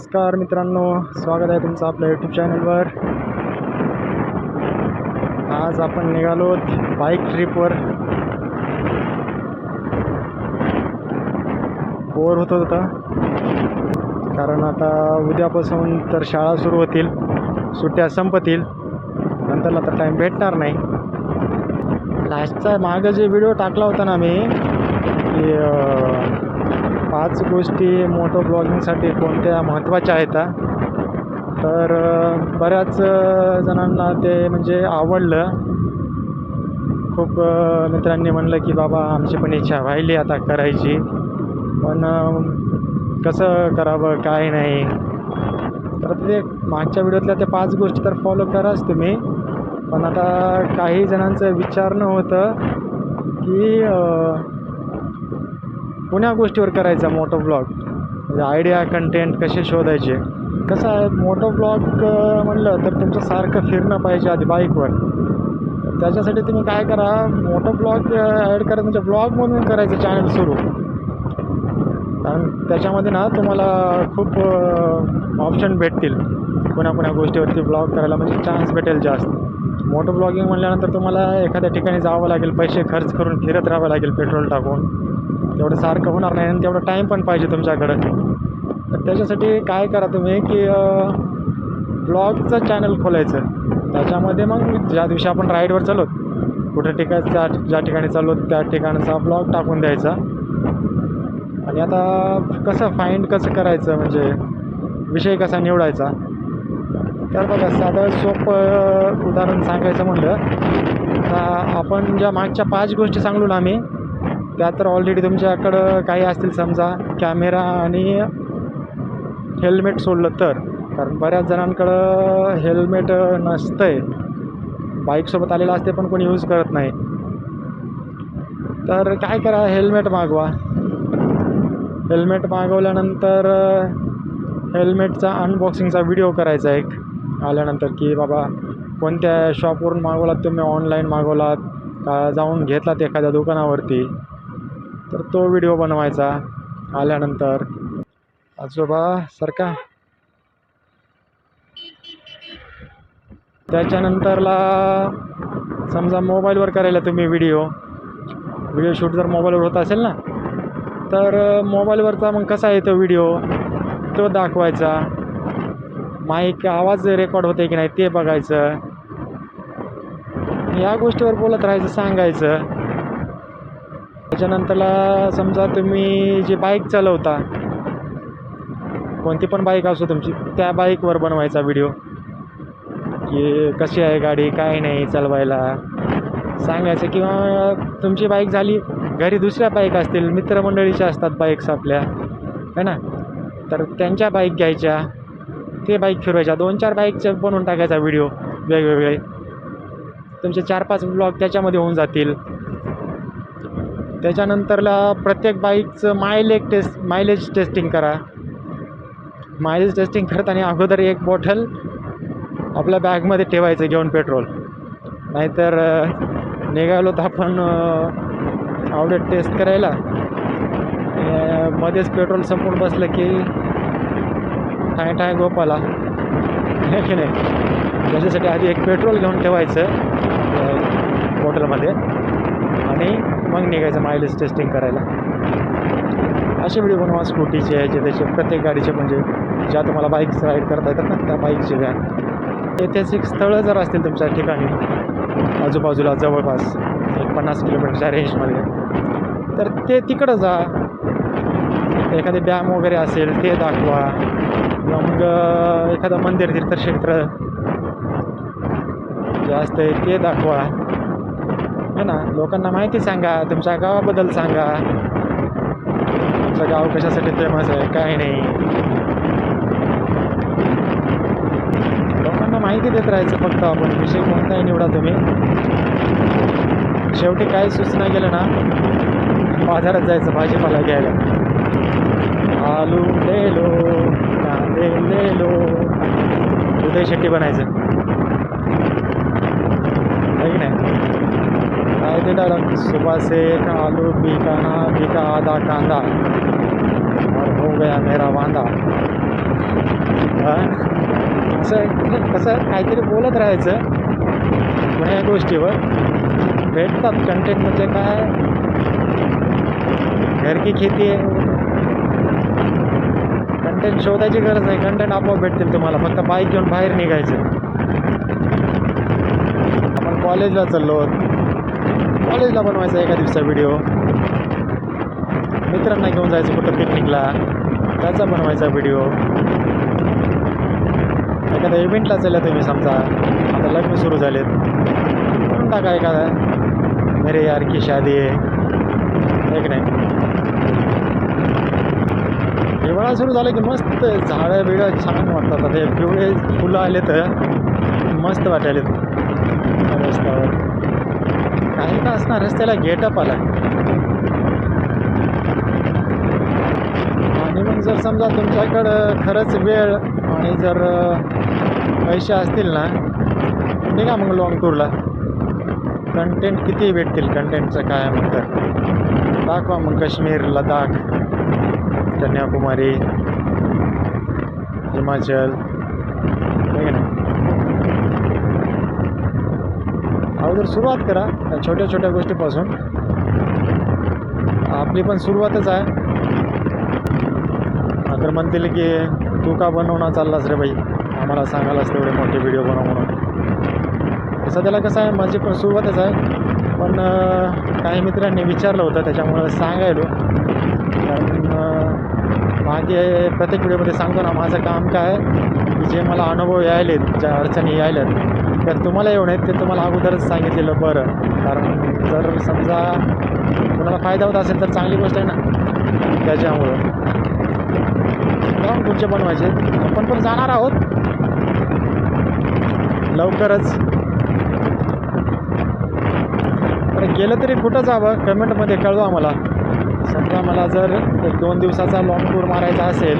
नमस्कार मित्रांनो स्वागत आहे तुमचं आपल्या यूट्यूब चॅनलवर आज आपण निघालो बाईक ट्रिपवर बोर होत होता. कारण आता उद्यापासून तर शाळा सुरू होतील सुट्ट्या संपतील नंतरला तर टाईम भेटणार नाही. लास्टचा मागं जे व्हिडिओ टाकला होता ना मी की पाच गोष्टी मोटो ब्लॉगिंगसाठी कोणत्या महत्त्वाच्या आहेत तर बऱ्याच जणांना ते म्हणजे आवडलं. खूप मित्रांनी म्हणलं की बाबा आमची पण इच्छा व्हायली आता करायची. पण कसं करावं काय नाही. तर ते मागच्या व्हिडिओतल्या त्या पाच गोष्टी तर फॉलो कराच तुम्ही. पण आता काही जणांचं विचारणं होतं की कोण्या गोष्टीवर करायचा मोटो ब्लॉग म्हणजे आयडिया कंटेंट कसे शोधायचे? कसं आहे मोटो ब्लॉग म्हणलं तर तुमचं सारखं फिरणं पाहिजे आधी बाईकवर त्याच्यासाठी तुम्ही काय करा मोटो ब्लॉग ॲड करा तुमच्या ब्लॉग म्हणून करायचं चॅनल सुरू. कारण त्याच्यामध्ये ना तुम्हाला खूप ऑप्शन भेटतील. कोण्या कोण्या गोष्टीवरती ब्लॉग करायला म्हणजे चान्स भेटेल जास्त. मोटो ब्लॉगिंग म्हणल्यानंतर तुम्हाला एखाद्या ठिकाणी जावं लागेल पैसे खर्च करून फिरत राहावं लागेल पेट्रोल टाकून. तेवढं सारखं होणार नाही आणि तेवढं टाईम पण पाहिजे तुमच्याकडं. तर त्याच्यासाठी काय करा तुम्ही की ब्लॉगचं चॅनल खोलायचं. त्याच्यामध्ये मग ज्या दिवशी आपण राईडवर चाललो कुठं ठिकाण त्या ज्या ठिकाणी चाललो त्या ठिकाणचा ब्लॉग टाकून द्यायचा. आणि आता कसं फाईंड कसं करायचं म्हणजे विषय कसा निवडायचा? तर बघा साधं सोपं उदाहरण सांगायचं म्हणलं तर आपण ज्या मागच्या पाच गोष्टी सांगलो ना आम्ही त्या तर ऑलरेडी तुमच्याकडं काही असतील समजा कॅमेरा आणि हेल्मेट सोडलं तर. कारण बऱ्याच जणांकडं हेल्मेट नसतं आहे बाईकसोबत आलेलं असते पण कोणी यूज करत नाही. तर काय करा हेल्मेट मागवा. हेल्मेट मागवल्यानंतर हेल्मेटचा अनबॉक्सिंगचा व्हिडिओ करायचा एक. आल्यानंतर की बाबा कोणत्या शॉपवरून मागवलात तुम्ही? ऑनलाईन मागवलात? का जाऊन घेतलात एखाद्या दुकानावरती? तर तो व्हिडिओ बनवायचा आल्यानंतर. आजोबा सरका त्याच्यानंतरला समजा मोबाईलवर करायला तुम्ही व्हिडिओ व्हिडिओ शूट जर मोबाईलवर होत असेल ना तर मोबाईलवरचा मग कसा आहे तो व्हिडिओ तो दाखवायचा. माईक आवाज रेकॉर्ड होते की नाही ते बघायचं. या गोष्टीवर बोलत राहायचं सांगायचं. त्याच्यानंतरला समजा तुम्ही जी बाईक चालवता कोणती पण बाईक असो तुमची त्या बाईकवर बनवायचा व्हिडिओ की कशी आहे गाडी काय नाही चालवायला. सांगायचं किंवा तुमची बाईक झाली घरी दुसऱ्या बाईक असतील मित्रमंडळीच्या असतात बाईक्स आपल्या है ना? तर त्यांच्या बाईक घ्यायच्या ते बाईक फिरवायच्या. दोन चार बाईकचे बनवून टाकायचा व्हिडिओ वेगवेगळे. तुमचे चार पाच ब्लॉग त्याच्यामध्ये होऊन जातील. त्याच्यानंतरला प्रत्येक बाईकचं मायलेज टेस्ट मायलेज टेस्टिंग करा. मायलेज टेस्टिंग करताना अगोदर एक बॉटल आपल्या बॅगमध्ये ठेवायचं घेऊन पेट्रोल नाहीतर निघालो तर आपण आवडेट टेस्ट करायला. मध्येच पेट्रोल संपून बसलं की ठाय ठाय गोपाला. है की नाही? त्याच्यासाठी आधी एक पेट्रोल घेऊन ठेवायचं बॉटलमध्ये आणि मग निघायचं मायलेज टेस्टिंग करायला. असे व्हिडिओ बनवा स्कूटीचे ह्याचे त्याचे प्रत्येक गाडीचे म्हणजे ज्या तुम्हाला बाईक्स राईड करता येतात ना त्या बाईकचे व्हॅन ऐतिहासिक स्थळं जर असतील तुमच्या ठिकाणी आजूबाजूला जवळपास एक पन्नास किलोमीटरच्या रेंजमध्ये तर ते तिकडं जा. एखादे डॅम वगैरे असेल ते दाखवा. किंवा मग एखादं मंदिर तीर्थक्षेत्र जे असतं ते दाखवा. है ना? लोकांना माहिती सांगा तुमच्या गावाबद्दल सांगा. तुमचं गाव कशासाठी फेमस आहे काय नाही. लोकांना माहिती देत राहायचं फक्त आपण. विषय कोणताही निवडा तुम्ही. शेवटी काय सुचना गेलं ना बाजारात जायचं भाजीपाला घ्यायला. आलू लेलो कांदे लेलो उदय शेट्टी बनायचं है की नाही काय ते डायलॉग सुबह से आलू बिकाना बिका आधा कांदा। और हो गया मेरा वांदा। असं कसं काहीतरी बोलत राहायचं कुण्या गोष्टीवर भेटतात कंटेंट म्हणजे काय घर की खेती आहे कंटेंट शोधायची गरज नाही कंटेंट आपोआप भेटतील तुम्हाला फक्त बाईक घेऊन बाहेर निघायचं। आपण कॉलेजला चाललो कॉलेजला बनवायचा एका दिवसा व्हिडिओ मित्रांना घेऊन जायचं कुठं पिकनिकला त्याचा बनवायचा व्हिडिओ एखाद्या इव्हेंटला चालला तुम्ही समजा. आता लग्न सुरू झालेत. म्हणून टाका एखादा. मेरे यार की शादी आहे. एक नाही. हिवाळा सुरू झाला की मस्त झाडं बिळं छान वाटतात. आता ते पिवळे फुलं आले तर मस्त वाटायलेत. रस्त्यावर काही का असणार रस्त्याला गेटअप आला. आणि मग जर समजा तुमच्याकडं खरंच वेळ आणि जर पैसे असतील ना निघा मग लॉंग टूरला कंटेंट किती भेटतील कंटेंटचं काय म्हणतं दाखवा मग काश्मीर लडाख कन्याकुमारी हिमाचल. ठीक आहे ना अगोदर सुरुवात करा त्या छोट्या छोट्या गोष्टीपासून. आपली पण सुरुवातच आहे. तर म्हणतील की तू का बनवणार चाललास रे बाई? आम्हाला सांगायलाच तेवढे मोठे व्हिडिओ बनव म्हणून. सध्याला कसं आहे माझी पण सुरुवातच आहे. पण काही मित्रांनी विचारलं होतं त्याच्यामुळं सांगायलो. कारण मागे प्रत्येक व्हिडिओमध्ये सांगतो ना माझं काम काय की जे मला अनुभव यायलेत ज्या अडचणी यायल्यात कारण तुम्हाला येऊ नयेत ते तुम्हाला अगोदरच सांगितलेलं बरं. कारण जर समजा कोणाला फायदा होत असेल तर चांगली गोष्ट आहे ना. त्याच्यामुळं. जाऊन पुढचे बनवायचे. आपण पण जाणार आहोत. लवकरच. तर गेलं तरी कुठं जावं? कमेंटमध्ये कळवा आम्हाला समजा मला जर एक दोन दिवसाचा लॉंग टूर मारायचा असेल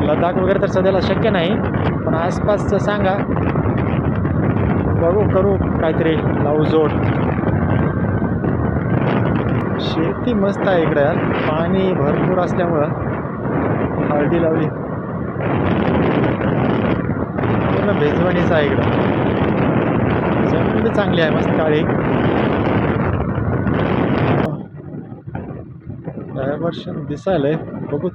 लडाख वगैरे तर सध्याला शक्य नाही. पण आसपासचं सांगा. बघू करू काहीतरी लावजोड शेती मस्त आहे इकडे यार. पाणी भरपूर असल्यामुळं हळदी लावली. पूर्ण भेजवणीचं आहे इकडं. जमीन चांगली आहे मस्त काळी. वर्ष दिसायलंय बघू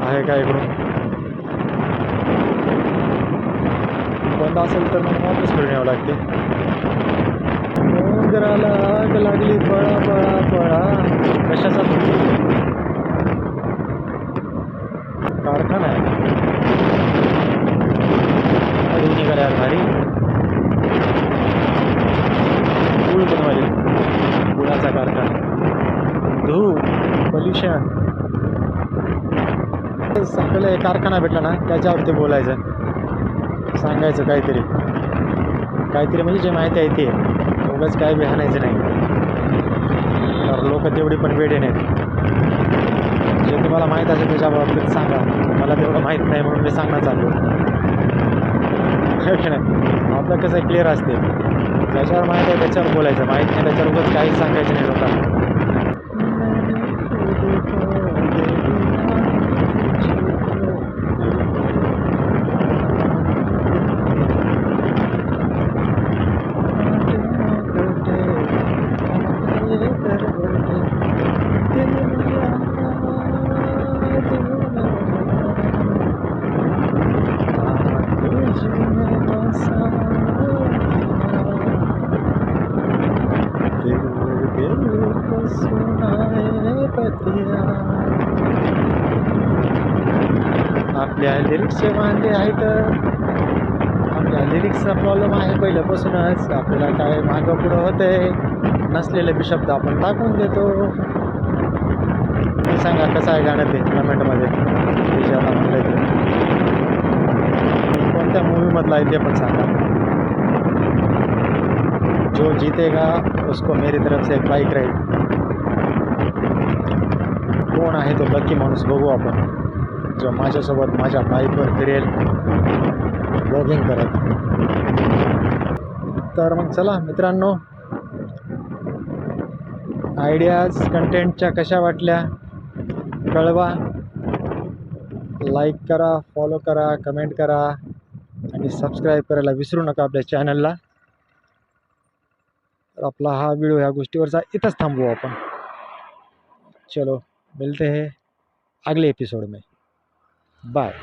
आहे का इकडून? बंद असेल तर मग वापस फिरून यावं लागते. डोंगराला आग लागली पळा पळा पळा. कशाचा कारखाना आहे. निघाल्या भारी. गुळ बनवायले. गुळाचा कारखाना. धूळ पोल्युशन आपल्याला एक कारखाना भेटला ना त्याच्यावरती बोलायचं. सांगायचं काहीतरी. काहीतरी म्हणजे जे माहिती आहे ते. उगाच काय बी हाणायचं नाही. तर लोक तेवढी पण वेडे नाहीत. जे तुम्हाला माहीत असेल त्याच्या बाबतीत सांगा. मला तेवढं माहीत नाही म्हणून मी सांगणं चाललो. आपलं कसं क्लिअर असते. ज्याच्यावर माहीत आहे त्याच्यावर बोलायचं. माहीत नाही त्याच्यावर उगाच काहीच सांगायचं नाही लोकांना. लिरिक्सचे वांदे तर आपल्या लिरिक्सचा प्रॉब्लेम आहे. पहिल्यापासूनच आपल्याला काय मागं पुढं होते नसलेले बी शब्द आपण टाकून देतो. तुम्ही सांगा कसं आहे गाणं ते कमेंटमध्ये विचारा म्हटलं ते कोणत्या मूवीमधला आहे ते पण सांगा. जो जीतेगा उसको मेरी तरफ से एक बाईक राईड कोण आहे तो लकी माणूस बघू आपण. जो माझ्यासोबत माझ्या बाईकवर फिरेल ब्लॉगिंग करत. तर मग चला मित्रांनो आयडियाज कंटेंटच्या कशा वाटल्या कळवा. लाईक करा फॉलो करा कमेंट करा आणि सबस्क्राईब करायला विसरू नका आपल्या चॅनलला तर आपला हा व्हिडिओ ह्या गोष्टीवरचा इथंच थांबवू आपण. चलो मिलते हैं अगले एपिसोड में. Bye.